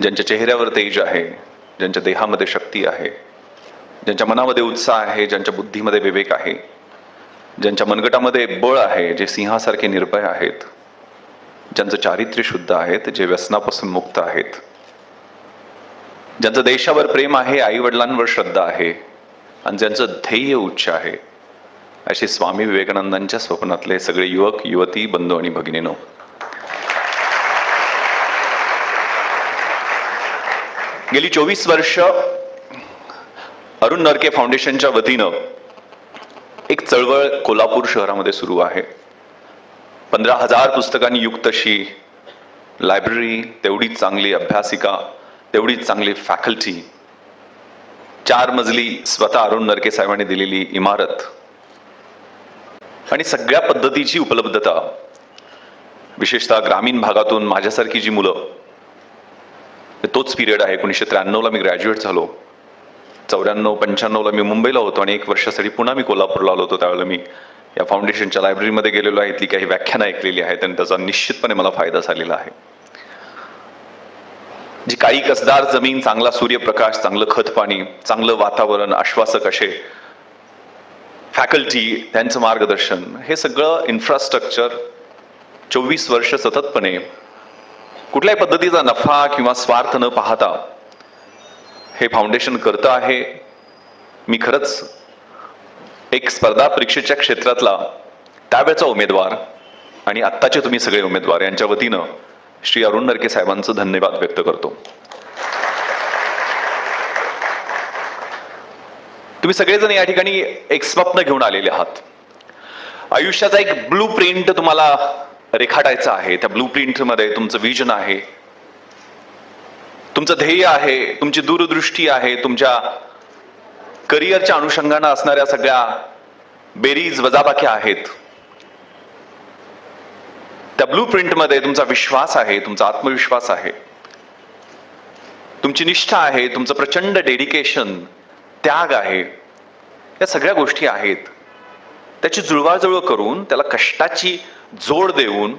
ज्यांच्या चेहऱ्यावर तेज आहे ज्यांच्या देहामध्ये शक्ती आहे ज्यांच्या मनामध्ये उत्साह आहे ज्यांच्या बुद्धीमध्ये विवेक आहे ज्यांच्या मनगटामध्ये बळ आहे जे सिंहासारखे निर्भय आहेत ज्यांचं चारित्र्य शुद्ध आहेत जे व्यसनापासून मुक्त आहेत ज्यांचं देशावर प्रेम आहे आई वडिलांवर श्रद्धा आहे आणि ज्यांचं ध्येय उच्च आहे असे स्वामी विवेकानंदांच्या स्वप्नातले सगळे युवक युवती बंधू आणि भगिनीनो गेली चोवीस वर्ष अरुण नरके फाउंडेशनच्या वतीनं एक चळवळ कोल्हापूर शहरामध्ये सुरू आहे. पंधरा हजार पुस्तकांनी युक्त अशी लायब्ररी तेवढीच चांगली अभ्यासिका तेवढीच चांगली फॅकल्टी चार मजली स्वतः अरुण नरके साहेबांनी दिलेली इमारत आणि सगळ्या पद्धतीची उपलब्धता विशेषतः ग्रामीण भागातून माझ्यासारखी जी मुलं तोच पिरियड आहे. एकोणीसशे त्र्याण्णवला मी ग्रॅज्युएट झालो. चौऱ्याण्णव पंच्याण्णवला मी मुंबईला होतो आणि एक वर्षासाठी पुन्हा मी कोल्हापूरला आलो होतो. त्यावेळेला मी या फाउंडेशनच्या लायब्ररीमध्ये गेलेलो आहे. ती काही व्याख्यानं ऐकलेली आहेत आणि त्याचा निश्चितपणे मला फायदा झालेला आहे. जी काही कसदार जमीन चांगला सूर्यप्रकाश चांगलं खत पाणी चांगलं वातावरण आश्वासक असे फॅकल्टी त्यांचं मार्गदर्शन हे सगळं इन्फ्रास्ट्रक्चर चोवीस वर्ष सततपणे कुठल्याही पद्धतीचा नफा किंवा स्वार्थ न पाहता हे फाउंडेशन करतं आहे. मी खरंच एक स्पर्धा परीक्षेच्या क्षेत्रातला त्यावेळचा उमेदवार आणि आत्ताचे तुम्ही सगळे उमेदवार यांच्या वतीनं श्री अरुण नरके साहेबांचं धन्यवाद व्यक्त करतो. तुम्ही सगळेजण या ठिकाणी एक स्वप्न घेऊन आलेले आहात. आयुष्याचा एक ब्लू प्रिंट तुम्हाला रेखाटायचं आहे. त्या ब्लू प्रिंटमध्ये तुमचं विजन आहे. तुमचं ध्येय आहे. तुमची दूरदृष्टी आहे. तुमच्या करिअरच्या अनुषंगानं असणाऱ्या सगळ्या बेरीज वजाबाक्या आहेत. त्या ब्लू प्रिंटमध्ये तुमचा विश्वास आहे. तुमचा आत्मविश्वास आहे. तुमची निष्ठा आहे. तुमचं प्रचंड डेडिकेशन त्याग आहे. या सगळ्या गोष्टी आहेत. त्याची जुळवाजुळव करून त्याला कष्टाची जोड देऊन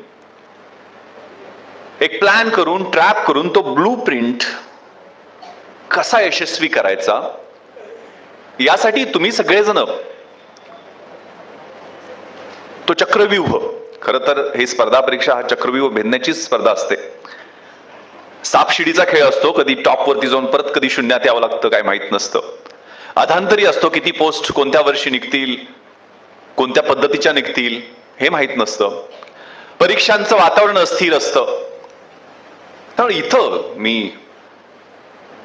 एक प्लॅन करून ट्रॅप करून तो ब्लू प्रिंट कसा यशस्वी करायचा यासाठी तुम्ही सगळेजण तो चक्रव्यूह खर तर ही स्पर्धा परीक्षा हा चक्रव्यूह भेदण्याचीच स्पर्धा असते. सापशिडीचा खेळ असतो कधी टॉपवरती जाऊन परत कधी शून्यात यावं लागतं काय माहीत नसतं. अधांतरी असतो किती पोस्ट कोणत्या वर्षी निघतील कोणत्या पद्धतीच्या निघतील हे माहीत नसतं. परीक्षांचं वातावरण अस्थिर असतं. त्यामुळे इथं मी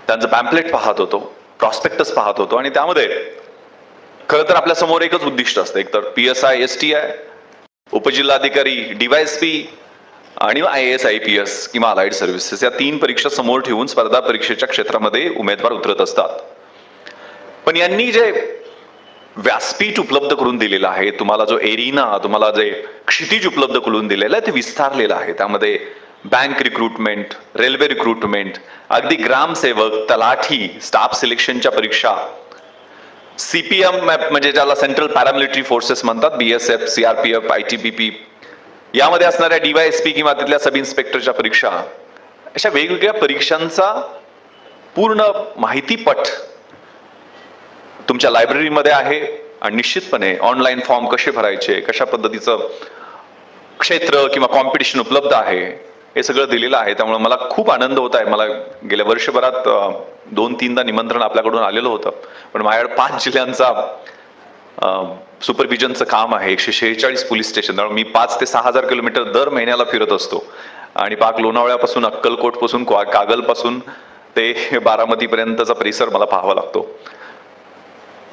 त्यांचं पॅम्पलेट पाहत होतो प्रॉस्पेक्टस पाहत होतो आणि त्यामध्ये खरं तर आपल्यासमोर एकच उद्दिष्ट असतं. एक तर P S I S T I उपजिल्हाधिकारी डीवायएसपी आणि I S I P S किंवा अलाइड सर्व्हिसेस या तीन परीक्षा समोर ठेवून स्पर्धा परीक्षेच्या क्षेत्रामध्ये उमेदवार उतरत असतात. पण यांनी जे व्यासपीठ उपलब्ध करून दिलेलं आहे. तुम्हाला जो एरिना तुम्हाला जे क्षितिज उपलब्ध करून दिलेलं आहे ते विस्तारलेलं आहे. त्यामध्ये बँक रिक्रुटमेंट रेल्वे रिक्रुटमेंट अगदी ग्रामसेवक तलाठी स्टाफ सिलेक्शनच्या परीक्षा सीपीएम म्हणजे ज्याला सेंट्रल पॅरामिलिटरी फोर्सेस म्हणतात BSF CRPF I T B P यामध्ये असणाऱ्या डीवायएसपी किंवा तिथल्या सब इन्स्पेक्टरच्या परीक्षा अशा वेगवेगळ्या परीक्षांचा पूर्ण माहितीपट तुमच्या लायब्ररीमध्ये आहे आणि निश्चितपणे ऑनलाईन फॉर्म कसे भरायचे कशा पद्धतीचं क्षेत्र किंवा कॉम्पिटिशन उपलब्ध आहे हे सगळं दिलेलं आहे. त्यामुळे मला खूप आनंद होत आहे. मला गेल्या वर्षभरात दोन तीनदा निमंत्रण आपल्याकडून आलेलं होतं. पण माझ्याकडे पाच जिल्ह्यांचा सुपरविजनचं काम आहे. एकशे शेहेचाळीस पोलीस स्टेशन त्यामुळे मी पाच ते सहा हजार किलोमीटर दर महिन्याला फिरत असतो. आणि पाक लोणावळ्यापासून अक्कलकोटपासून कागलपासून ते बारामतीपर्यंतचा परिसर मला पाहावा लागतो.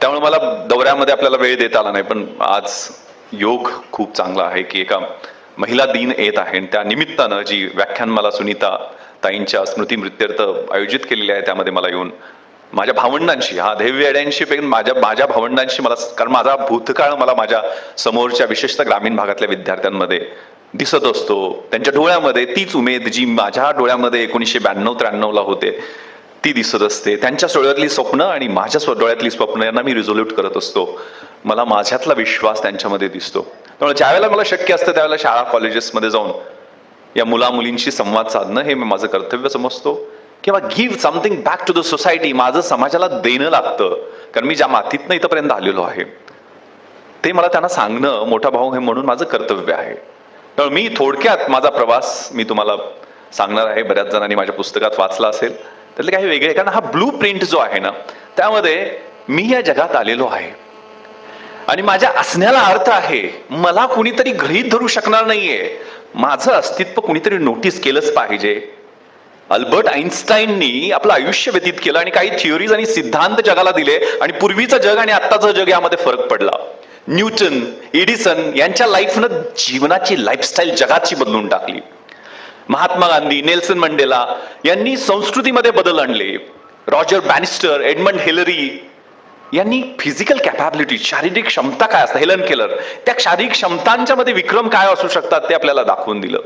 त्यामुळे मला दौऱ्यामध्ये आपल्याला वेळ देता आला नाही पण आज योग खूप चांगला आहे की एका महिला दिन येत आहे आणि त्या निमित्तानं जी व्याख्यान मला सुनीता ताईंच्या स्मृती मृत्यर्थ आयोजित केलेली आहे त्यामध्ये मला येऊन माझ्या भावंडांशी हा ध्येयड्यांशी माझ्या माझ्या भावंडांशी मला कारण माझा भूतकाळ मला माझ्या समोरच्या विशेषतः ग्रामीण भागातल्या विद्यार्थ्यांमध्ये दिसत असतो. त्यांच्या डोळ्यामध्ये तीच उमेद जी माझ्या डोळ्यामध्ये एकोणीसशे ब्याण्णव त्र्याण्णवला होते ती दिसत असते. त्यांच्या डोळ्यातली स्वप्न आणि माझ्या स्व- डोळ्यातली स्वप्न यांना मी रिझोल्यूट करत असतो. मला माझ्यातला विश्वास त्यांच्यामध्ये दिसतो. त्यामुळे ज्यावेळेला मला शक्य असतं त्यावेळेला शाळा कॉलेजेसमध्ये जाऊन या मुला मुलींशी संवाद साधणं हे मी माझं कर्तव्य समजतो. किंवा give something back to the society माझं समाजाला देणं लागतं. कारण मी ज्या मातीतनं इथंपर्यंत आलेलो आहे ते मला त्यांना सांगणं मोठा भाऊ हे म्हणून माझं कर्तव्य आहे. तर मी थोडक्यात माझा प्रवास मी तुम्हाला सांगणार आहे. बऱ्याच जणांनी माझ्या पुस्तकात वाचला असेल. त्यातले काही वेगळे. कारण हा ब्लू प्रिंट जो आहे ना त्यामध्ये मी या जगात आलेलो आहे. आणि माझ्या असण्याला अर्थ आहे मला कुणीतरी गृहीत धरू शकणार नाहीये. माझं अस्तित्व कुणीतरी नोटीस केलंच पाहिजे. अल्बर्ट आईन्स्टाईननी आपलं आयुष्य व्यतीत केलं आणि काही थिअरीज आणि सिद्धांत जगाला दिले आणि पूर्वीचं जग आणि आत्ताचं जग यामध्ये फरक पडला. न्यूटन एडिसन यांच्या लाईफनं जीवनाची लाईफस्टाईल जगाची बदलून टाकली. महात्मा गांधी नेल्सन मंडेला यांनी संस्कृतीमध्ये बदल आणले. रॉजर बॅनिस्टर एडमंड हेलरी यांनी फिजिकल कॅपॅबिलिटी शारीरिक क्षमता काय असतात हेलन केलर त्या शारीरिक क्षमतांच्या मध्ये विक्रम काय असू शकतात ते आपल्याला दाखवून दिलं.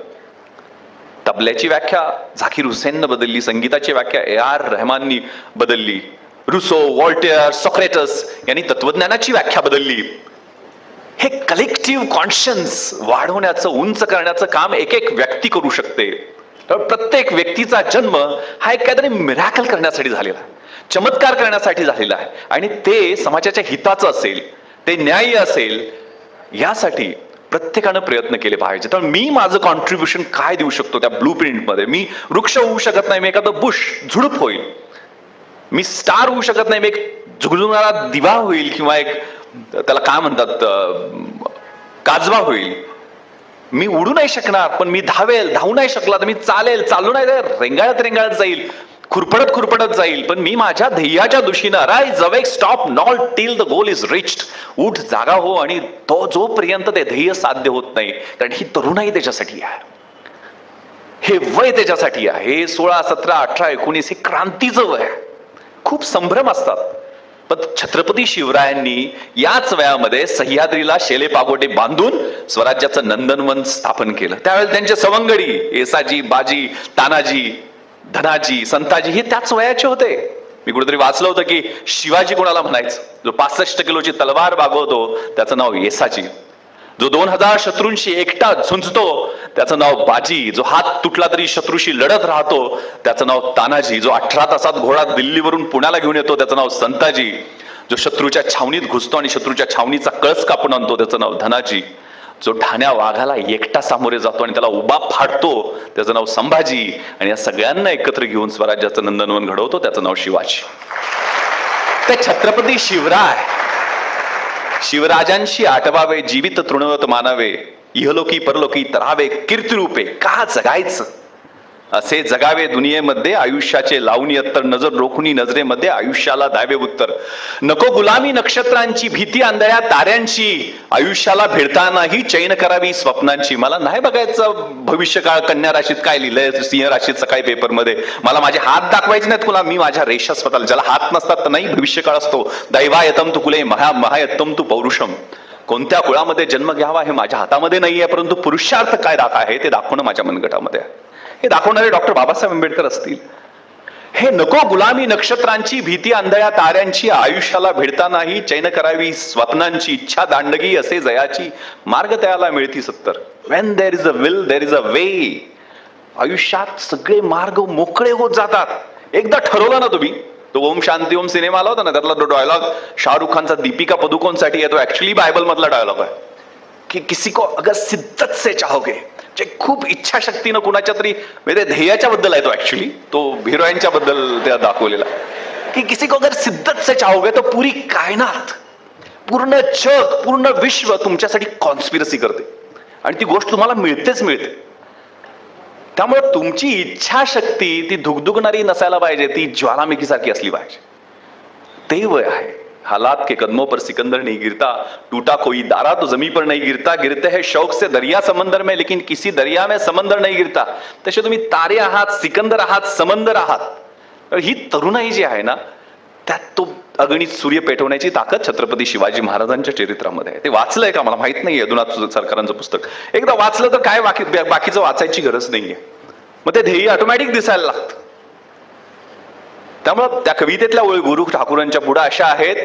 तबल्याची व्याख्या झाकीर हुसेननं बदलली संगीताची व्याख्या ए आर रहमाननी बदलली रुसो वॉल्टेअर सॉक्रेटस यांनी तत्वज्ञानाची व्याख्या बदलली. हे कलेक्टिव्ह कॉन्शियन्स वाढवण्याचं उंच करण्याचं काम एक एक व्यक्ती करू शकते. तर प्रत्येक व्यक्तीचा जन्म हा एक काहीतरी मिराकल करण्यासाठी झालेला आहे. चमत्कार करण्यासाठी झालेला आहे. आणि ते समाजाच्या हिताचं असेल ते न्याय्य असेल यासाठी प्रत्येकानं प्रयत्न केले पाहिजे. तर मी माझं कॉन्ट्रीब्युशन काय देऊ शकतो त्या ब्लू प्रिंटमध्ये मी वृक्ष होऊ शकत नाही मी एखादं बुश झुडूप होईल. मी स्टार होऊ शकत नाही मी एक झुगझुगणारा दिवा होईल किंवा एक त्याला काय म्हणतात काजवा होईल. मी उडू नाही शकणार पण मी धावेल धावू नाही शकला तर मी चालेल चालू नाही तर रेंगाळत रेंगाळत जाईल खुरपडत खुरपडत जाईल. पण मी माझ्या ध्येयाच्या दिशेनं arise awake stop not till the goal is reached उठ जागा हो आणि तो जोपर्यंत ते ध्येय साध्य होत नाही कारण ही तरुणाई त्याच्यासाठी आहे. हे वय त्याच्यासाठी आहे. हे सोळा सतरा अठरा एकोणीस हे क्रांतीचं वय आहे. खूप संभ्रम असतात. पण छत्रपती शिवरायांनी याच वयामध्ये सह्याद्रीला शेले पागोटे बांधून स्वराज्याचं नंदनवन स्थापन केलं. त्यावेळेला त्यांचे सवंगडी येसाजी बाजी तानाजी धनाजी संताजी हे त्याच वयाचे होते. मी कुठेतरी वाचलं होतं की शिवाजी कोणाला म्हणायचं? जो पासष्ट किलोची तलवार बागवतो त्याचं नाव येसाजी जो दोन हजार शत्रूंशी एकटा झुंजतो त्याचं नाव बाजी जो हात तुटला तरी शत्रूशी लढत राहतो त्याचं नाव तानाजी जो अठरा तासात घोडा दिल्लीवरून पुण्याला घेऊन येतो त्याचं नाव संताजी. जो शत्रूच्या छावणीत घुसतो आणि शत्रूच्या छावणीचा कळस कापून आणतो त्याचं नाव धनाजी. जो ठाण्या वाघाला एकटा सामोरे जातो आणि त्याला उभा फाडतो त्याचं नाव संभाजी. आणि या सगळ्यांना एकत्र घेऊन स्वराज्याचं नंदनवन घडवतो त्याचं नाव शिवाजी. ते छत्रपती शिवराय. शिवराजांशी आठवावे जीवित तृणवत मानावे. इहलोकी परलोकी तरावे कीर्तिरूपे का जगायचं? असे जगावे दुनियेमध्ये आयुष्याचे लावणी अत्तर नजर रोखणी नजरेमध्ये आयुष्याला दावे उत्तर. नको गुलामी नक्षत्रांची भीती आंधळ्या ताऱ्यांची. आयुष्याला भिडतानाही चैन करावी स्वप्नांची. मला नाही बघायचं भविष्यकाळ कन्या राशीत काय लिहिलंय सिंह राशीत सकाळी पेपरमध्ये. मला माझे हात दाखवायचे नाहीत कुणा. मी माझ्या रेषा स्वतःला. ज्याला हात नसतात तर नाही भविष्यकाळ असतो. दैवायतम तू कुले महा महायत्तम तू पौरुषम. कोणत्या कुळामध्ये जन्म घ्यावा हे माझ्या हातामध्ये नाही आहे परंतु पुरुषार्थ काय दाख आहे ते दाखवणं माझ्या मनगटामध्ये आहे. हे दाखवणारे डॉक्टर बाबासाहेब आंबेडकर असतील. हे नको गुलामी नक्षत्रांची भीती आंधळ्या ताऱ्यांची आयुष्याला भिडतानाही चैन करावी स्वप्नांची इच्छा दांडगी असे जयाची मार्ग त्याला मिळती सत्तर. When there is a will there is a way आयुष्यात सगळे मार्ग मोकळे होत जातात. एकदा ठरवलं ना तुम्ही तो ओम शांती ओम सिनेमा आला होता ना त्यातला तो डायलॉग शाहरुख खानचा दीपिका पदुकोणसाठी आहे तो ऍक्च्युली बायबल मधला डायलॉग आहे. की किसी को अगर सिद्धत से चाहोगे जे खूप इच्छाशक्तीनं कुणाच्या तरी म्हणजे ध्येयाच्या बद्दल आहे तो ऍक्च्युली तो हिरोईनच्या बद्दल त्या दाखवलेला. की किसी को अगर सिद्धत से चाहोगे तो पुरी कायनात पूर्ण जग पूर्ण विश्व तुमच्यासाठी कॉन्स्पिरसी करते. आणि ती गोष्ट तुम्हाला मिळतेच मिळते. त्यामुळे तुमची इच्छाशक्ती ती धुगधुगणारी नसायला पाहिजे ती ज्वालामुखीसारखी असली पाहिजे. ते वय आहे. हालात के कदमों पर सिकंदर नहीं गिरता टूटा कोई दारा तो जमी पर नहीं गिरता गिरते हैं शौक से दरिया समंदर में लेकिन किसी दरिया में समंदर नहीं गिरता। तसे तुम्ही तारे आहात सिकंदर आहात समंदर आहात। ही तरुणाई जी आहे ना त्यात तो अगणित सूर्य पेटवण्याची ताकद छत्रपती शिवाजी महाराजांच्या चरित्रामध्ये आहे. ते वाचलंय का? मला माहीत नाही अधुनाथ सरकारांचं पुस्तक. एकदा वाचलं तर काय बाकी बाकीचं वाचायची गरज नाहीये. मग ते ध्येय ऑटोमॅटिक दिसायला लागतं. त्यामुळं त्या कवितेतल्या ओळी गुरु ठाकूरांच्या पुढे अशा आहेत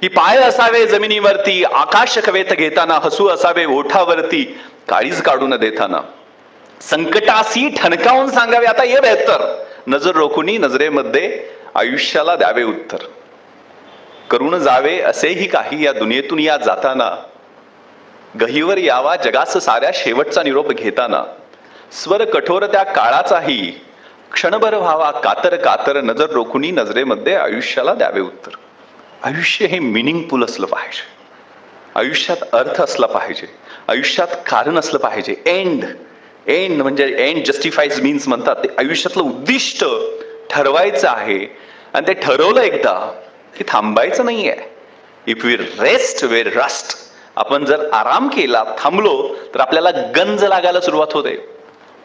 की पाय असावे जमिनीवरती आकाश कवेत घेताना हसू असावे ओठावरती काळीच काढून देताना. संकटासी ठणकावून सांगावे आता ये बेहतर नजर रोखुनी नजरेमध्ये आयुष्याला द्यावे उत्तर. करून जावे असेही काही या दुनियेतून या जाताना गहीवर यावा जगास साऱ्या शेवटचा निरोप घेताना स्वर कठोर त्या काळाचाही क्षणभर व्हावा कातर कातर नजर रोखुनी नजरेमध्ये आयुष्याला द्यावे उत्तर. आयुष्य हे मिनिंगफुल असलं पाहिजे. आयुष्यात अर्थ असला पाहिजे. आयुष्यात कारण असलं पाहिजे. एंड एंड म्हणजे एंड जस्टिफाईज मीन्स म्हणतात ते आयुष्यातलं उद्दिष्ट ठरवायचं आहे. आणि ते ठरवलं एकदा की थांबायचं नाही आहे if we rest we rust आपण जर आराम केला थांबलो तर आपल्याला गंज लागायला सुरुवात होते.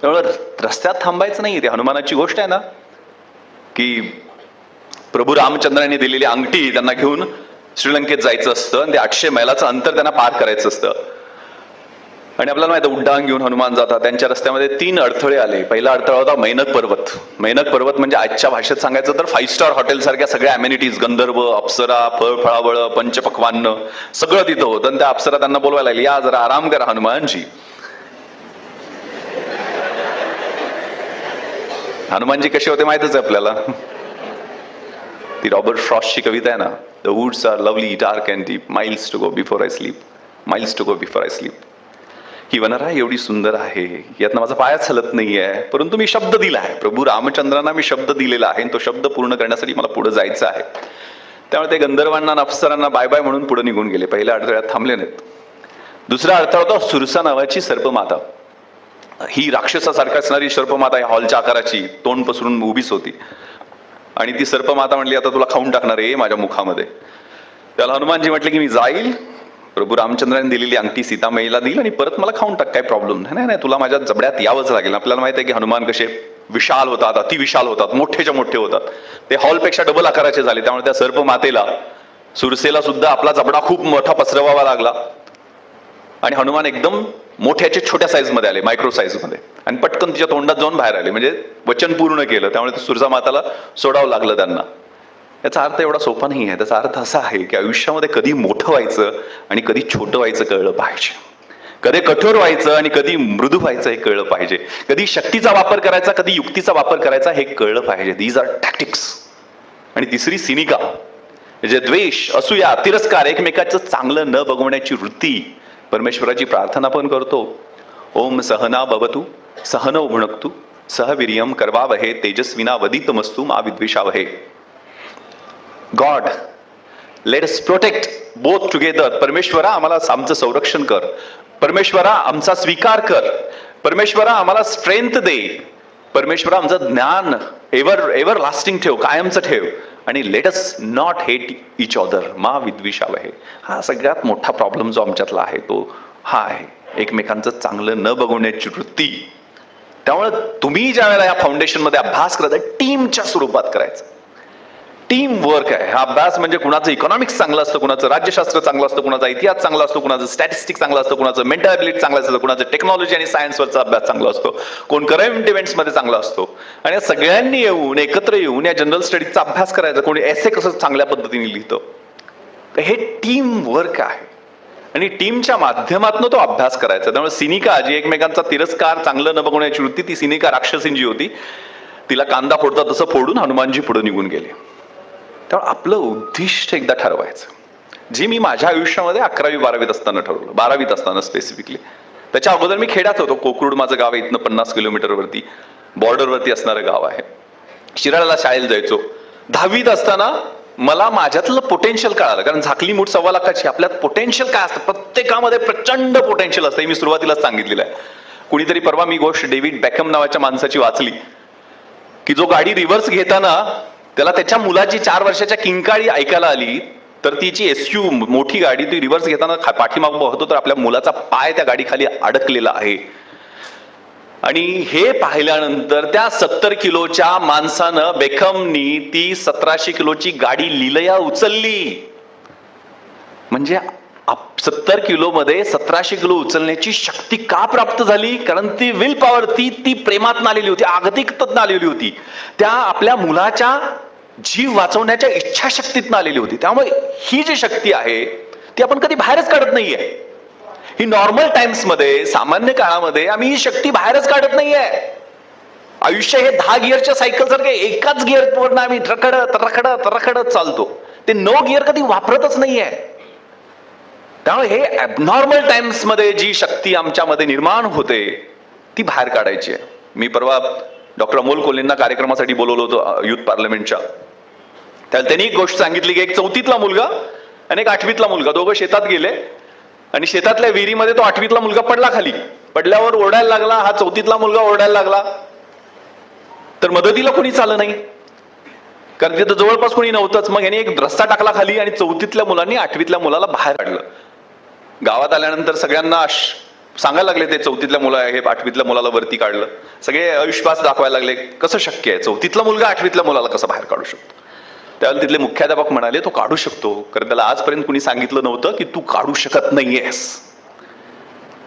त्यामुळे रस्त्यात थांबायचं नाही ते हनुमानाची गोष्ट आहे ना की प्रभू रामचंद्रांनी दिलेली अंगठी त्यांना घेऊन श्रीलंकेत जायचं असतं आणि ते आठशे मैलाचं अंतर त्यांना पार करायचं असतं. आणि आपल्याला माहिती उड्डाण घेऊन हनुमान जातात. त्यांच्या रस्त्यामध्ये तीन अडथळे आले. पहिला अडथळा होता मैनक पर्वत. मैनक पर्वत म्हणजे आजच्या भाषेत सांगायचं तर फाईव्ह स्टार हॉटेल सारख्या सगळ्या अमेनिटीज गंधर्व अप्सरा फळ फळावळ पंचपक्वान्न सगळं तिथं होतं. आणि त्या अप्सरा त्यांना बोलवायला लागली या जरा आराम करा हनुमानजी. हनुमानजी कसे होते माहितच आहे आपल्याला? ती रॉबर्ट फ्रॉस्टची कविता आहे ना the woods are lovely dark and deep miles to go before I sleep miles to go before I sleep ही वनरा एवढी सुंदर आहे यातनं माझा पायाच हलत नाही आहे परंतु मी शब्द दिला आहे. प्रभू रामचंद्रांना मी शब्द दिलेला आहे आणि तो शब्द पूर्ण करण्यासाठी मला पुढे जायचं आहे. त्यामुळे ते गंधर्वांना अफसरांना अप्सरांना बाय बाय म्हणून पुढे निघून गेले. पहिल्या अडथळ्यात थांबले नाहीत. दुसरा अडथळा होता सुरसा नावाची सर्पमाता. ही राक्षसासारखी असणारी सर्पमाता या हॉलच्या आकाराची तोंड पसरून उभीच होती. आणि ती सर्पमाता म्हणली आता तुला खाऊन टाकणार आहे माझ्या मुखामध्ये. त्याला हनुमानजी म्हटले की मी जाईल प्रभू रामचंद्राने दिलेली अंगठी सीतामाईला देईल आणि परत मला खाऊन टाक काय प्रॉब्लेम नाही. नाही नाही तुला माझ्या जबड्यात यावंच लागेल. आपल्याला माहिती आहे की हनुमान कसे विशाल होतात अतिविशाल होतात मोठेच्या मोठे होतात. ते हॉलपेक्षा डबल आकाराचे झाले. त्यामुळे त्या सर्प मातेला सुरसेला सुद्धा आपला जबडा खूप मोठा पसरवावा लागला. आणि हनुमान एकदम मोठ्याचे छोट्या साईजमध्ये आले मायक्रो साईजमध्ये आणि पटकन तिच्या तोंडात जाऊन बाहेर आले. म्हणजे वचन पूर्ण केलं. त्यामुळे ते सुरजा माताला सोडावं लागलं त्यांना. याचा अर्थ एवढा सोपा नाही आहे. त्याचा अर्थ असा आहे की आयुष्यामध्ये कधी मोठं व्हायचं आणि कधी छोटं व्हायचं कळलं पाहिजे. कधी कठोर व्हायचं आणि कधी मृदू व्हायचं हे कळलं पाहिजे. कधी शक्तीचा वापर करायचा कधी युक्तीचा वापर करायचा हे कळलं पाहिजे. दीज आर टॅक्टिक्स आणि तिसरी सिनिका जे द्वेष असूया तिरस्कार एकमेकाचं चांगलं न बघवण्याची वृत्ती परमेश्वराची प्रार्थना पण करतो. ओम सहना भवतु सहन उभणक्तू सहवीर्यम करवावहे तेजस्विना वदितमस्तु मा विद्वेषावहे. God let us protect both together परमेश्वरा आम्हाला आमचं संरक्षण कर परमेश्वरा आमचा स्वीकार कर परमेश्वरा आम्हाला स्ट्रेंथ दे परमेश्वरा आमचं ज्ञान एव्हर एव्हर लास्टिंग ठेव कायमचं ठेव आणि let us not hate each other मा विद्विषाव आहे हा सगळ्यात मोठा प्रॉब्लेम जो आमच्यातला आहे तो हा आहे एकमेकांचं चांगलं न बघवण्याची वृत्ती त्यामुळे तुम्ही ज्या वेळेला या फाउंडेशनमध्ये अभ्यास करता टीमच्या स्वरूपात करायचं टीम वर्क आहे. हा अभ्यास म्हणजे कुणाचं इकॉनॉमिक्स चांगलं असतं कुणाचं राज्यशास्त्र चांगलं असतं कुणाचा इतिहास चांगला असतो कुणाचं स्टॅटिस्टिक चांगलं असतं कुणाचं मेंटॅबिलिटी चांगलं असतं कुणाचं टेक्नॉलॉजी आणि सायन्सवरचा अभ्यास चांगला असतो. कोण करंट इव्हेंट्समध्ये चांगला असतो. आणि या सगळ्यांनी येऊन एकत्र येऊन या जनरल स्टडीजचा अभ्यास करायचा कोणी एसे कसं चांगल्या पद्धतीने लिहितं. तर हे टीम वर्क आहे. आणि टीमच्या माध्यमातून तो अभ्यास करायचा. त्यामुळे सिनिका जी एकमेकांचा तिरस्कार चांगलं न बघण्याची वृत्ती ती सिनिका राक्षसीन जी होती. तिला कांदा फोडता तसं फोडून हनुमानजी पुढे निघून गेले. त्यामुळे आपलं उद्दिष्ट एकदा ठरवायचं. जे मी माझ्या आयुष्यामध्ये अकरावी बारावीत असताना ठरवलं बारावीत असताना स्पेसिफिकली त्याच्या अगोदर मी खेड्यात होतो. कोकरूड माझं गाव आहे इथनं पन्नास किलोमीटरवरती बॉर्डरवरती असणारं गाव आहे. शिराळाला शाळेला जायचो. दहावीत असताना मला माझ्यातलं पोटेन्शियल कळालं. कारण झाकली मूठ सव्वा लाखाची आपल्यात पोटेन्शियल काय असतं? प्रत्येकामध्ये प्रचंड पोटेन्शियल असतं. हे मी सुरुवातीलाच सांगितलेलं आहे. कुणीतरी परवा मी गोष्ट डेव्हिड बॅकम नावाच्या माणसाची वाचली. की जो गाडी रिव्हर्स घेताना त्याला त्याच्या मुलाची चार वर्षाच्या किंकाळी ऐकायला आली तर तिची एस यू मोठी गाडी ती रिव्हर्स घेताना पाठीमाग होतो तर आपल्या मुलाचा पाय त्या गाडीखाली अडकलेला आहे. आणि हे पाहिल्यानंतर त्या सत्तर किलोच्या माणसानं बेखमनी ती सतराशे किलोची गाडी लिलया उचलली. म्हणजे सत्तर किलोमध्ये सतराशे किलो उचलण्याची शक्ती का प्राप्त झाली? कारण ती विल पॉवर ती ती प्रेमात आलेली होती आगतिकतनं आलेली होती. त्या आपल्या मुलाच्या जीव वाचवण्याच्या इच्छाशक्तीतनं आलेली होती. त्यामुळे ही जी शक्ती आहे ती आपण कधी बाहेरच काढत नाहीये. ही नॉर्मल टाइम्समध्ये सामान्य काळामध्ये आम्ही ही शक्ती बाहेरच काढत नाहीये. आयुष्य हे दहा गिअरच्या सायकल सारखे एकाच गिअरवरनं आम्ही रखडत रखडत रखडत चालतो. ते नो गिअर कधी वापरतच नाहीये. त्यामुळे हे ॲबनॉर्मल टाइम्समध्ये जी शक्ती आमच्यामध्ये निर्माण होते ती बाहेर काढायची आहे. मी परवा डॉक्टर अमोल कोल्हेंना कार्यक्रमासाठी बोलवलं होतं युथ पार्लमेंटच्या. त्याला त्यांनी एक गोष्ट सांगितली की एक चौथीतला मुलगा आणि एक आठवीतला मुलगा दोघं शेतात गेले आणि शेतातल्या विहिरीमध्ये तो आठवीतला मुलगा पडला खाली. पडल्यावर ओरडायला लागला हा चौथीतला मुलगा ओरडायला लागला. तर मदतीला कोणीच आलं नाही. कारण तिथं जवळपास कोणी नव्हतंच. मग यांनी एक रस्ता टाकला खाली आणि चौथीतल्या मुलांनी आठवीतल्या मुलाला बाहेर काढलं. गावात आल्यानंतर सगळ्यांना सांगायला लागले ते चौथीतल्या मुलं हे आठवीतल्या मुलाला वरती काढलं. सगळे अविश्वास दाखवायला लागले कसं शक्य आहे? चौथीतला मुलगा आठवीतल्या मुलाला कसं बाहेर काढू शकतो? त्यावेळेला तिथले मुख्याध्यापक म्हणाले तो काढू शकतो. कारण त्याला आजपर्यंत कुणी सांगितलं नव्हतं की तू काढू शकत नाहीयेस.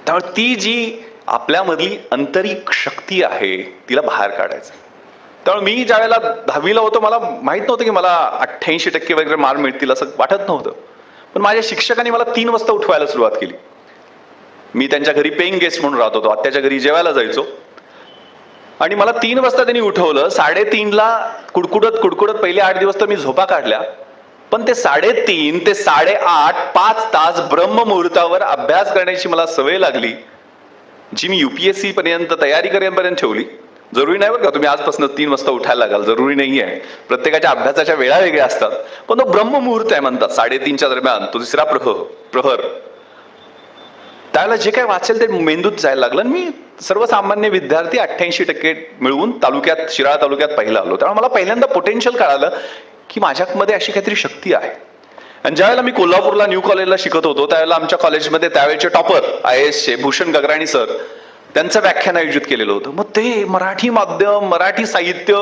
त्यामुळे ती जी आपल्यामधली आंतरिक शक्ती आहे तिला बाहेर काढायचं. त्यामुळे मी ज्या वेळेला दहावीला होतो मला माहीत नव्हतं की मला अठ्ठ्याऐंशी टक्के वगैरे मार्क मिळतील असं वाटत नव्हतं. पण माझ्या शिक्षकांनी मला तीन वाजता उठवायला सुरुवात केली. मी त्यांच्या घरी पेईंग गेस्ट म्हणून राहत होतो. आत्याच्या घरी जेवायला जायचो. आणि मला तीन वाजता त्यांनी उठवलं. साडेतीनला कुडकुडत कुडकुडत पहिले आठ दिवस तर मी झोपा काढल्या. पण ते साडेतीन ते साडेआठ पाच तास ब्रह्ममुहूर्तावर अभ्यास करण्याची मला सवय लागली जी मी युपीएससी पर्यंत तयारी करेपर्यंत ठेवली. जरुरी नाही बरं का तुम्ही आजपासून तीन वाजता उठायला लागाल जरुरी नाही आहे प्रत्येकाच्या अभ्यासाच्या वेळा वेगळ्या असतात. पण तो ब्रह्ममुहूर्त आहे म्हणतात साडेतीनच्या दरम्यान तो तिसरा प्रह प्रहर. त्यावेळेला जे काय वाचेल ते मेंदूत जायला लागलं. आणि मी सर्वसामान्य विद्यार्थी अठ्ठ्याऐंशी टक्के मिळवून तालुक्यात शिराळा तालुक्यात पहिला आलो. त्यामुळे मला पहिल्यांदा पोटेन्शियल कळालं की माझ्यामध्ये अशी काहीतरी शक्ती आहे. आणि ज्यावेळेला मी कोल्हापूरला न्यू कॉलेजला शिकत होतो त्यावेळेला आमच्या कॉलेजमध्ये त्यावेळेचे टॉपर आय एसचे भूषण गगराणी सर त्यांचं व्याख्यान आयोजित केलेलं होतं. मग ते मराठी माध्यम मराठी साहित्य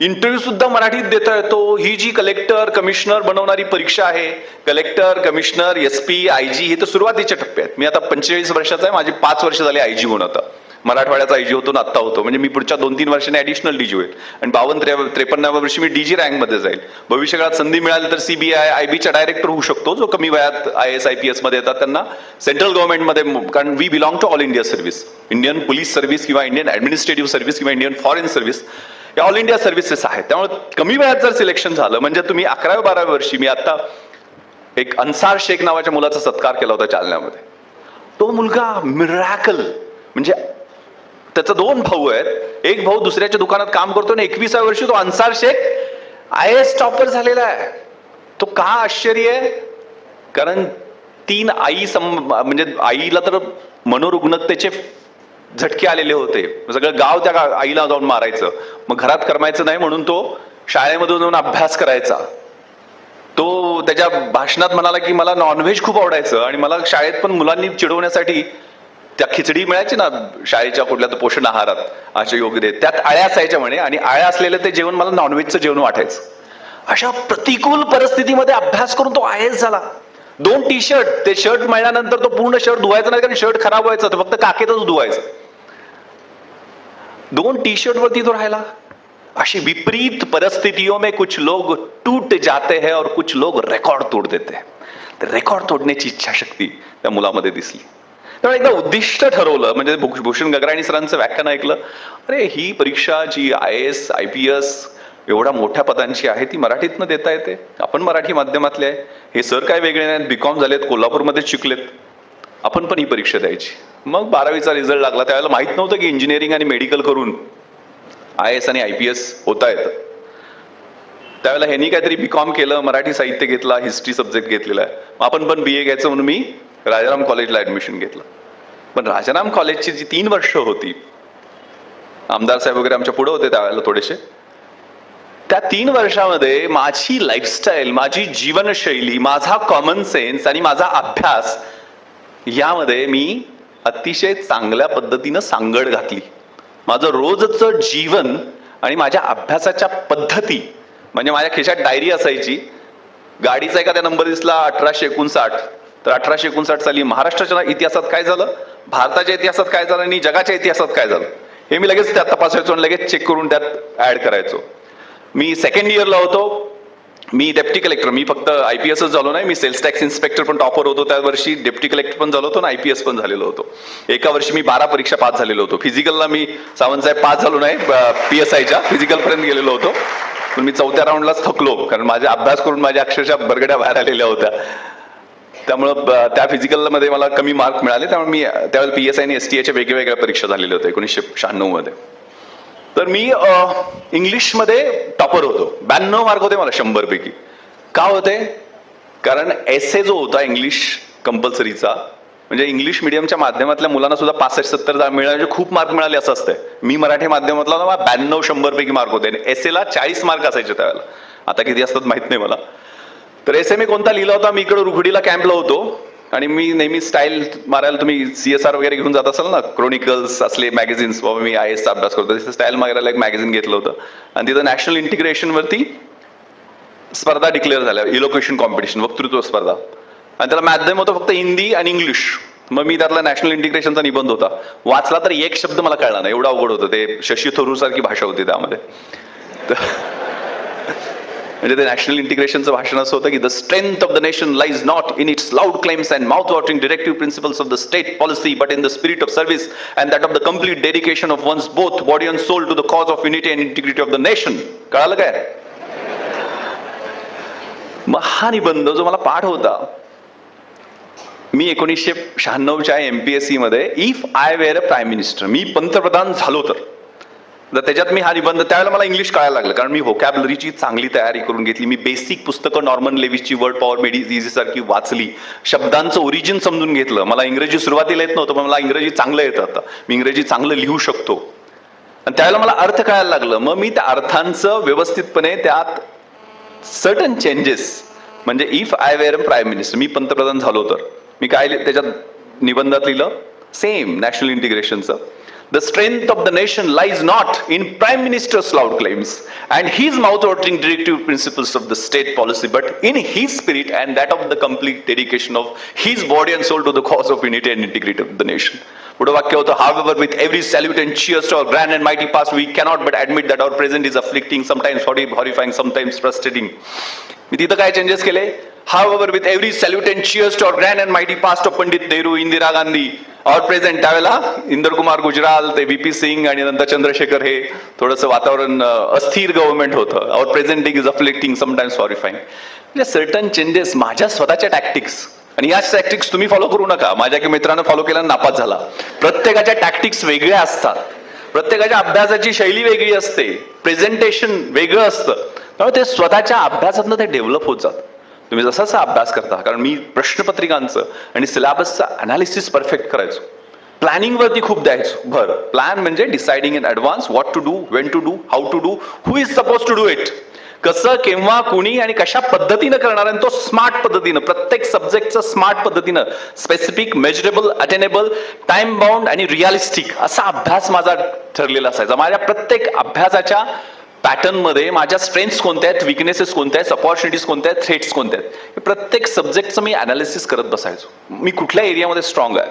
इंटरव्ह्यू सुद्धा मराठीत देता येतो ही जी कलेक्टर कमिशनर बनवणारी परीक्षा आहे collector commissioner S P I G हे तर सुरुवातीच्या टप्प्यात. मी आता पंचेचाळीस वर्षाचा आहे माझे पाच वर्ष झाले आय जी होऊन आता. मराठवाड्याचा आयजी होतो ना आत्ता होतो. म्हणजे मी पुढच्या दोन तीन वर्षांनी ॲडिशनल डी जी होईल आणि बावन्न त्रे त्रेपन्नाव्या वर्षी मी डीजी रँकमध्ये जाईल. भविष्यकाळात संधी मिळाली तर सीबीआय आयबीचा डायरेक्टर होऊ शकतो जो कमी वयात आय एस आय पी एसमध्ये येतात. त्यांना सेंट्रल गव्हर्नमेंटमध्ये कारण we belong to all India service Indian police service किंवा इंडियन ऍडमिनिस्ट्रेटिव्ह सर्व्हिस किंवा इंडियन फॉरेन सर्व्हिस या ऑल इंडिया सर्व्हिसेस आहेत. त्यामुळे कमी वयात जर सिलेक्शन झालं म्हणजे तुम्ही अकराव्या बाराव्या वर्षी मी आता एक अन्सार शेख नावाच्या मुलाचा सत्कार केला होता जालन्यामध्ये तो मुलगा मिरॅकल म्हणजे त्याचा दोन भाऊ आहेत. एक भाऊ दुसऱ्याच्या दुकानात काम करतो आणि एकविसाव्या वर्षी तो Ansar Shaikh I S topper झालेला आहे. तो का आश्चर्य आहे? कारण तीन आई सम म्हणजे आईला तर मनोरुग्णतेचे झटके आलेले होते. सगळं गाव त्या गा- आईला जाऊन मारायचं. मग घरात करमायचं नाही म्हणून तो शाळेमध्ये जाऊन अभ्यास करायचा. तो त्याच्या भाषणात म्हणाला की मला नॉनव्हेज खूप आवडायचं आणि मला शाळेत पण मुलांनी चिडवण्यासाठी त्या खिचडी मिळायची ना शाळेच्या कुठल्या तर पोषण आहारात अशा योग्य देत त्यात आळ्या असायच्या म्हणे आणि आळ्या असलेलं ते जेवण मला नॉनव्हेजचं जेवण वाटायचं. अशा प्रतिकूल परिस्थितीमध्ये अभ्यास करून तो आय झाला. दोन टी शर्ट ते शर्ट मिळाल्यानंतर तो पूर्ण शर्ट धुवायचा नाही कारण शर्ट खराब व्हायचं फक्त काकेतच धुवायचं. दोन टी शर्ट वरती तो राहिला. अशी विपरीत परिस्थितियों में कुछ लोग टूट जाते हैं और कुछ लोग रेकॉर्ड तोड देते हैं. रेकॉर्ड तोडण्याची इच्छाशक्ती त्या मुलामध्ये दिसली. तेव्हा एकदा उद्दिष्ट ठरवलं म्हणजे भूष- भूषण गगराणी सरांचं व्याख्यान ऐकलं अरे ही परीक्षा जी I S I P S एवढ्या मोठ्या पदांची आहे ती मराठीतनं देता येते? आपण मराठी माध्यमातले आहे. हे सर काय वेगळे नाहीत बीकॉम झालेत कोल्हापूरमध्येच शिकलेत. आपण पण ही परीक्षा द्यायची. मग बारावीचा रिझल्ट लागला त्यावेळेला माहीत नव्हतं की इंजिनिअरिंग आणि मेडिकल करून आय एस आणि आय पी एस होता येतं. त्यावेळेला ह्यांनी काहीतरी बी कॉम केलं मराठी साहित्य घेतला हिस्ट्री सब्जेक्ट घेतलेला आहे. आपण पण बी ए घ्यायचं म्हणून मी राजाराम कॉलेजला ऍडमिशन घेतलं. पण राजाराम कॉलेजची जी तीन वर्ष होती आमदार साहेब वगैरे आमच्या पुढे होते त्यावेळेला थोडेसे त्या तीन वर्षामध्ये माझी लाईफस्टाईल माझी जीवनशैली माझा कॉमन सेन्स आणि माझा अभ्यास यामध्ये मी अतिशय चांगल्या पद्धतीनं सांगड घातली. माझं रोजचं जीवन आणि माझ्या अभ्यासाच्या पद्धती म्हणजे माझ्या खिशात डायरी असायची गाडीचा एखाद्या नंबर दिसला अठराशे एकोणसाठ तर अठराशे एकोणसाठ साली महाराष्ट्राच्या इतिहासात काय झालं? भारताच्या इतिहासात काय झालं आणि जगाच्या इतिहासात काय झालं? हे मी लगेच त्यात तपासायचो आणि लगेच चेक करून त्यात ऍड करायचो. मी सेकंड इयरला होतो. मी डेप्टी कलेक्टर मी फक्त आय पी एसच झालो नाही मी सेल्स टॅक्स इन्स्पेक्टर पण टॉपर होतो त्या वर्षी डेप्टी कलेक्टर पण झालो होतो आणि आय पी एस पण झालेलो होतो. एका वर्षी मी बारा परीक्षा पास झालेलो होतो. फिजिकलला मी सावंतसाहेब पास झालो नाही पी एस आयच्या फिजिकलपर्यंत गेलेलो होतो. पण मी चौथ्या राऊंडलाच थकलो कारण माझा अभ्यास करून माझ्या अक्षरशः बरगड्या बाहेर आलेल्या होत्या. त्यामुळं त्या फिजिकलमध्ये मला कमी मार्क मिळाले. त्यामुळे मी त्यावेळेला पी एस आय आणि एस टी एच्या वेगवेगळ्या परीक्षा झालेल्या होत्या एकोणीसशे शहाण्णवमध्ये तर मी इंग्लिशमध्ये टॉपर होतो. ब्याण्णव मार्क होते मला शंभर पैकी का होते? कारण एस ए जो होता इंग्लिश कंपल्सरीचा म्हणजे इंग्लिश मिडियमच्या माध्यमातल्या मुलांना सुद्धा पासष्ट सत्तर मिळाले म्हणजे खूप मार्क मिळाले असं असतंय. मी मराठी माध्यमातला मला ब्याण्णव शंभर पैकी मार्क होते. एस एला चाळीस मार्क असायचे त्यावेळेला. आता किती असतात माहीत नाही मला. तर एस एम ए कोणता लिहिला होता? मी इकडे रुखडीला कॅम्पला होतो. आणि मी नेहमी स्टाईल मारायला तुम्ही सी एस आर वगैरे घेऊन जात असाल ना? क्रोनिकल्स असले मॅगझिन्स बाबा मी आय एसचा अभ्यास करतो. तिथे स्टाईल मारायला एक मॅगझिन घेतलं होतं. आणि तिथं नॅशनल इंटिग्रेशनवरती स्पर्धा डिक्लेअर झाल्या. इलोकेशन कॉम्पिटिशन वक्तृत्व स्पर्धा. आणि त्याला माध्यम होतं फक्त हिंदी आणि इंग्लिश मग मी त्यातला नॅशनल इंटिग्रेशनचा निबंध होता. वाचला तर एक शब्द मला कळला नाही. एवढा अवघड होतं. ते शशी थरूर सारखी भाषा होती त्यामध्ये. तर- म्हणजे ते नॅशनल इंटिग्रेशनचं भाषण असं होतं की the strength of the nation lies not in its loud claims and mouth watering directive principles of the state policy but in the spirit of service and that of the complete dedication of one's both body and soul to the cause of unity and integrity of the nation कळालं काय? मग हा निबंध जो मला पाठ होता मी एकोणीसशे शहाण्णवच्या एम पी एस सी मध्ये if I were a prime minister मी पंतप्रधान झालो तर. तर त्याच्यात मी हा निबंध त्यावेळेला मला इंग्लिश कळायला लागलं. कारण मी व्होकॅबलरीची चांगली तयारी करून घेतली. मी बेसिक पुस्तकं नॉर्मन लेविसची वर्ड पॉवर मेडी सारखी वाचली. शब्दांचं ओरिजिन समजून घेतलं. मला इंग्रजी सुरुवातीला येत नव्हतं पण मला इंग्रजी चांगलं येतं आता. मी इंग्रजी चांगलं लिहू शकतो. आणि त्यावेळेला मला अर्थ कळायला लागलं. मग मी त्या अर्थांचं व्यवस्थितपणे त्यात सर्टन चेंजेस म्हणजे if I were prime minister मी पंतप्रधान झालो तर. मी काय त्याच्यात निबंधात लिहिलं? सेम नॅशनल इंटिग्रेशनचं The strength of the nation lies not in Prime Minister's loud claims and his mouth-watering directive principles of the state policy, but in his spirit and that of the complete dedication of his body and soul to the cause of unity and integrity of the nation. However, with every salute and cheers to our grand and mighty past, we cannot but admit that our present is afflicting, sometimes horrifying, sometimes frustrating. मी तिथं काय changes केले? However with every salute and cheers to our grand and mighty past of Pandit Nehru Indira Gandhi or present त्यावेळेला इंदर कुमार गुजराल ते V P Singh आणि नंतर चंद्रशेखर हे थोडंसं वातावरण अस्थिर गव्हर्नमेंट होतं. Or presenting is affecting sometimes horrifying म्हणजे सर्टन चेंजेस माझ्या स्वतःच्या टॅक्टिक्स आणि याच टॅक्टिक्स तुम्ही फॉलो करू नका. माझ्या एका मित्रानं फॉलो केला नापास झाला. प्रत्येकाच्या टॅक्टिक्स वेगळ्या असतात. प्रत्येकाच्या अभ्यासाची शैली वेगळी असते प्रेझेंटेशन वेगळं असतं. त्यामुळे ते स्वतःच्या अभ्यासातनं ते डेव्हलप होत जात. तुम्ही जसा जसा अभ्यास करता कारण मी प्रश्नपत्रिकांचं आणि सिलेबसचं अनालिसिस परफेक्ट करायचो. प्लॅनिंगवरती खूप द्यायचो. भर प्लॅन म्हणजे deciding in advance what to do when to do how to do who is suppose to do it कसं केव्हा कुणी आणि कशा पद्धतीनं करणार आणि तो स्मार्ट पद्धतीनं प्रत्येक सब्जेक्टचं स्मार्ट पद्धतीनं specific measurable attainable time bound आणि रिअलिस्टिक असा अभ्यास माझा ठरलेला असायचा. माझ्या प्रत्येक अभ्यासाच्या पॅटर्नमध्ये माझ्या स्ट्रेंथ्स कोणत्या आहेत विकनेसेस कोणत्या आहेत अपॉर्च्युनिटीज कोणत्या आहेत थ्रेट्स कोणत्या आहेत प्रत्येक सब्जेक्टचं मी अनालिसिस करत बसायचो. मी कुठल्या एरियामध्ये स्ट्रॉंग आहे?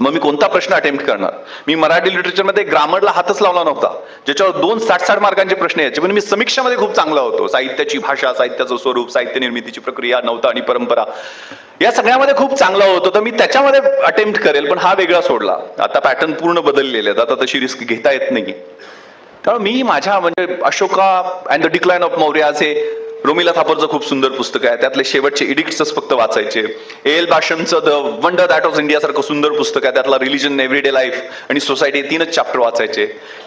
मग मी कोणता प्रश्न अटेम्प्ट करणार? मी मराठी लिटरेचरमध्ये ग्रामरला हातच लावला नव्हता. ज्याच्यावर दोन साठ साठ मार्कांचे प्रश्न यायचे. पण मी समीक्षामध्ये खूप चांगला होतो. साहित्याची भाषा साहित्याचं स्वरूप साहित्य निर्मितीची प्रक्रिया नव्हता आणि परंपरा. या सगळ्यामध्ये खूप चांगला होतो. तर मी त्याच्यामध्ये अटेम्प्ट करेल पण हा वेगळा सोडला. आता पॅटर्न पूर्ण बदललेले आहेत. आता तशी रिस्क घेता येत नाही. त्यामुळे मी माझ्या म्हणजे Ashoka and the decline of Maurya असे रोमिला थापरचं खूप सुंदर पुस्तक आहे. त्यातले शेवटचे इडिक्टच फक्त वाचायचे. L भाषणचं the wonder that of India सारखं सुंदर पुस्तक आहे. त्यातला रिलिजन एव्हरीडे लाईफ आणि सोसायटी तीनच चॅप्टर वाचायचे.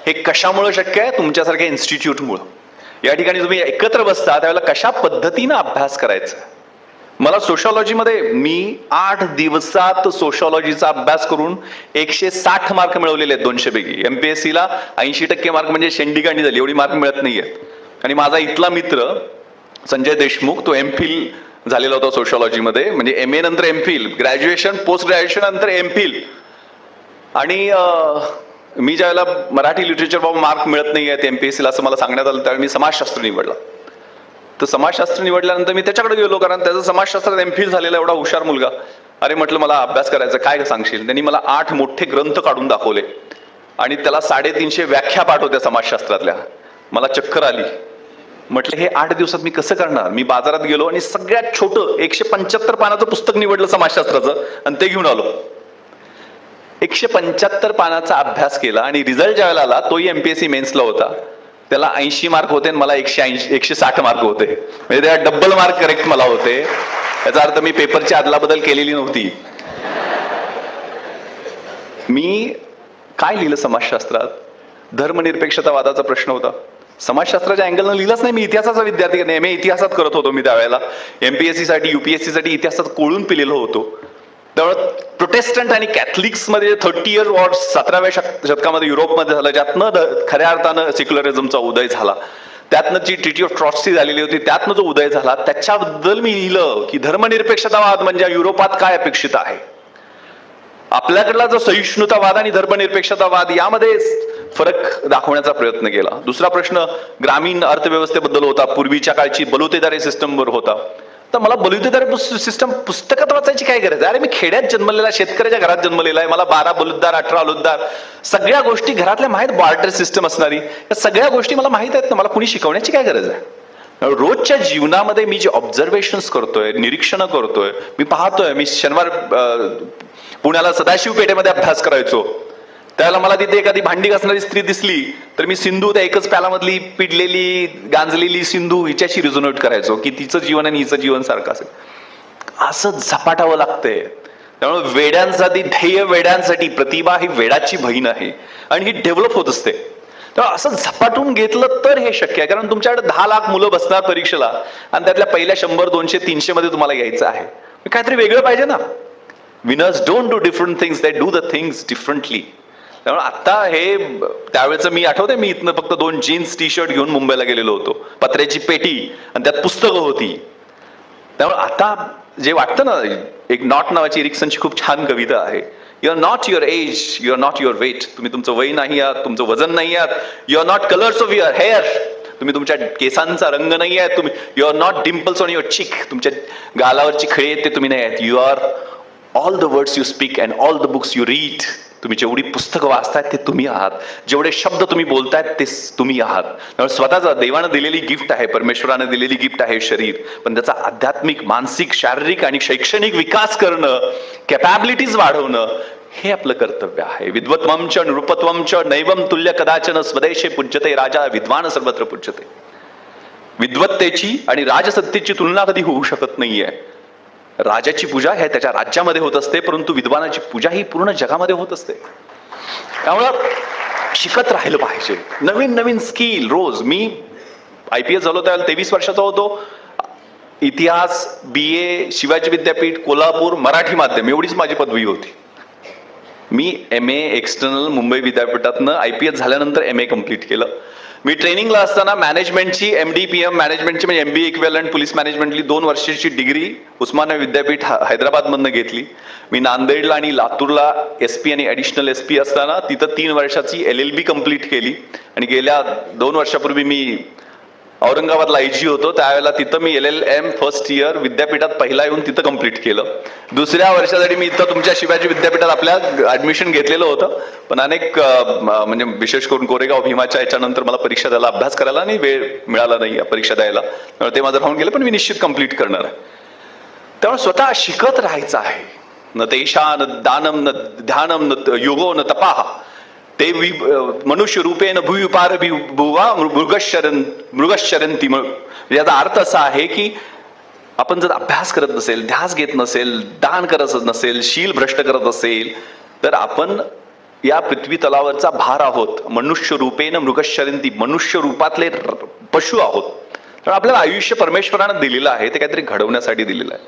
हे कशामुळे शक्य आहे? तुमच्यासारख्या इन्स्टिट्यूटमुळं या ठिकाणी तुम्ही एकत्र बसता त्यावेळेला कशा पद्धतीनं अभ्यास करायचा? मला सोशॉलॉजीमध्ये मी आठ दिवसात सोशॉलॉजीचा अभ्यास करून एकशे साठ मार्क मिळवलेले आहेत दोनशे पैकी एमपीएससी ऐंशी टक्के मार्क म्हणजे शेंडीगांडी झाली. एवढी मार्क मिळत नाहीयेत. आणि माझा इथला मित्र संजय देशमुख तो एम फिल झालेला होता सोशॉलॉजीमध्ये म्हणजे एम ए नंतर M Phil graduation post graduation नंतर एम फिल आणि मी मी ज्यावेळेला मराठी लिटरेचर बाबा मार्क मिळत नाही आहेत एमपीएससीला असं मला सांगण्यात आलं त्यावेळी मी समाजशास्त्र निवडला. तर समाजशास्त्र निवडल्यानंतर मी त्याच्याकडे गेलो कारण त्याचं समाजशास्त्रात एमफिल झालेला एवढा हुशार मुलगा. अरे म्हटलं मला अभ्यास करायचा काय सांगशील? त्यांनी मला आठ मोठे ग्रंथ काढून दाखवले. आणि त्याला साडेतीनशे व्याख्या पाठ होत्या समाजशास्त्रातल्या. मला चक्कर आली. म्हटलं हे आठ दिवसात मी कसं करणार? मी बाजारात गेलो आणि सगळ्यात छोटं एकशे पंच्याहत्तर पानाचं पुस्तक निवडलं समाजशास्त्राचं आणि ते घेऊन आलो. एकशे पंच्याहत्तर पानाचा अभ्यास केला आणि रिझल्ट ज्यावेळेला आला तोही एमपीएससी मेन्सला होता. त्याला ऐंशी मार्क होते आणि मला एकशे ऐंशी एकशे साठ मार्क होते. म्हणजे त्या डबल मार्क करेक्ट मला होते. याचा अर्थ मी पेपरची अदला बदल केलेली नव्हती. मी काय लिहिलं समाजशास्त्रात? धर्मनिरपेक्षतावादाचा प्रश्न होता. समाजशास्त्राच्या अँगलनं लिहिलंच नाही मी इतिहासाचा विद्यार्थी नेहमी इतिहासात करत होतो मी त्यावेळेला. एमपीएससी साठी सी साठी इतिहासात कोळून पिलेलो होतो. त्यामुळे प्रोटेस्टंट आणि कॅथलिक्समध्ये थर्टी इयर वॉर सतराव्या शत- शतकामध्ये युरोपमध्ये झालं ज्यातनं द- खऱ्या अर्थानं सेक्युलरिझमचा उदय झाला. त्यातनं जी ट्रिटी ऑफ ट्रॉस्टी झालेली होती त्यातनं जो उदय झाला त्याच्याबद्दल मी लिहिलं की धर्मनिरपेक्षतावाद म्हणजे युरोपात काय अपेक्षित आहे? आपल्याकडला जो सहिष्णुतावाद आणि धर्मनिरपेक्षतावाद यामध्ये फरक दाखवण्याचा प्रयत्न केला. दुसरा प्रश्न ग्रामीण अर्थव्यवस्थेबद्दल होता पूर्वीच्या काळची बलुतेदारी सिस्टमवर होता. तर मला बलुतेदारी सिस्टम पुस्तकात वाचायची काय गरज आहे? अरे मी खेड्यात जन्मलेला शेतकऱ्याच्या घरात जन्मलेला आहे. मला बारा बलुतदार अठरा अलुतदार सगळ्या गोष्टी घरातल्या माहीत बॉर्डर सिस्टम असणारी. या सगळ्या गोष्टी मला माहीत आहेत ना मला कुणी शिकवण्याची काय गरज आहे? रोजच्या जीवनामध्ये मी जे ऑब्झर्वेशन्स करतोय निरीक्षण करतोय मी पाहतोय मी शनिवार पुण्याला सदाशिव पेठेमध्ये अभ्यास करायचो. त्याला मला तिथे एखादी भांडी घासणारी स्त्री दिसली तर मी सिंधू त्या एकच प्यालामधली पिडलेली गांजलेली सिंधू हिच्याशी रिझोनेट करायचो की तिचं जीवन आणि हिचं जीवन सारखं असेल. असं झपाटावं लागतंय. त्यामुळे वेड्यांसाठी ध्येय वेड्यांसाठी प्रतिभा ही वेडाची बहीण आहे आणि ही डेव्हलप होत असते. तेव्हा असं झपाटून घेतलं तर हे शक्य आहे कारण तुमच्याकडे दहा लाख मुलं बसणार परीक्षेला आणि त्यातल्या पहिल्या शंभर दोनशे तीनशे मध्ये तुम्हाला यायचं आहे. काहीतरी वेगळं पाहिजे ना? Winners don't do different things they do the things differently त्यामुळे आत्ता हे त्यावेळेचं मी आठवते मी इथनं फक्त दोन जीन्स टी शर्ट घेऊन मुंबईला गेलेलो होतो. पत्र्याची पेटी आणि त्यात पुस्तकं होती. त्यामुळे आता जे वाटतं ना एक नॉट नावाची इरिक्सनची खूप छान कविता आहे. You are not your age you are not your weight तुम्ही तुमचं वय नाही आहात तुमचं वजन नाही आहात. You are not colours of your hair तुम्ही तुमच्या केसांचा रंग नाही आहे तुम्ही you are not dimples on your cheek तुमच्या गालावरची खळे आहेत ते तुम्ही नाही आहेत. You are all the words you speak and all the books you read तुम्ही जेवढी पुस्तकं वाचतायत ते तुम्ही आहात. जेवढे शब्द तुम्ही बोलतायत ते तुम्ही आहात. त्यामुळे स्वतःचा देवानं दिलेली गिफ्ट आहे परमेश्वरानं दिलेली गिफ्ट आहे शरीर. पण त्याचा आध्यात्मिक मानसिक शारीरिक आणि शैक्षणिक विकास करणं कॅपॅबिलिटीज वाढवणं हे आपलं कर्तव्य आहे. विद्वत्वम च नृपत्वम च नैवम तुल्य कदाचन स्वदेशे पूज्यते राजा विद्वान सर्वत्र पूज्यते. विद्वत्तेची आणि राजसत्तेची तुलना कधी होऊ शकत नाहीये. राजाची पूजा हे त्याच्या राज्यामध्ये होत असते परंतु विद्वानाची पूजा ही पूर्ण जगामध्ये होत असते. त्यामुळं शिकत राहिलं पाहिजे. नवीन नवीन स्किल रोज. मी आय पी एस झालो त्यावेळेला तेवीस वर्षाचा होतो. इतिहास बी ए शिवाजी विद्यापीठ कोल्हापूर मराठी माध्यम एवढीच माझी पदवी होती. मी एम ए एक्सटर्नल मुंबई विद्यापीठातनं आय पी एस झाल्यानंतर एम ए कंप्लीट केलं. मी ट्रेनिंगला असताना मॅनेजमेंटची एम डी पी एम मॅनेजमेंटची म्हणजे एम बी इक्वेलंट पोलीस मॅनेजमेंटली दोन वर्षाची डिग्री उस्मानाबाद विद्यापीठ हैदराबादमधनं घेतली. मी नांदेडला आणि लातूरला एस पी आणि ॲडिशनल एस पी असताना तिथं तीन वर्षाची एल एल बी कंप्लीट केली. आणि गेल्या दोन वर्षापूर्वी मी औरंगाबादला आय जी होतो. त्यावेळेला तिथं मी L L M first year विद्यापीठात पहिला येऊन तिथं कंप्लीट केलं. दुसऱ्या वर्षासाठी मी इथं तुमच्या शिवाजी विद्यापीठात आपल्या ऍडमिशन घेतलेलं होतं. पण अनेक म्हणजे विशेष करून कोरेगाव भीमाच्या याच्यानंतर मला परीक्षा द्यायला अभ्यास करायला आणि वेळ मिळाला नाही परीक्षा द्यायला. त्यामुळे ते माझं राहून गेलं पण मी निश्चित कंप्लीट करणार आहे. त्यामुळे स्वतः शिकत राहायचं आहे. न तेषा न दानम न ध्यानम न योगो न तपाहा. ते वि मनुष्य रूपेन भूयुपार भुवा मृगशरण मृगशरंती याचा अर्थ असा आहे की आपण जर अभ्यास करत नसेल ध्यास घेत नसेल दान करत नसेल शील भ्रष्ट करत असेल तर आपण या पृथ्वी तलावरचा भार आहोत. मनुष्य रूपेन मृगशरंती मनुष्य रूपातले पशु आहोत. तर आपल्याला आयुष्य परमेश्वरानं दिलेलं आहे ते काहीतरी घडवण्यासाठी दिलेलं आहे.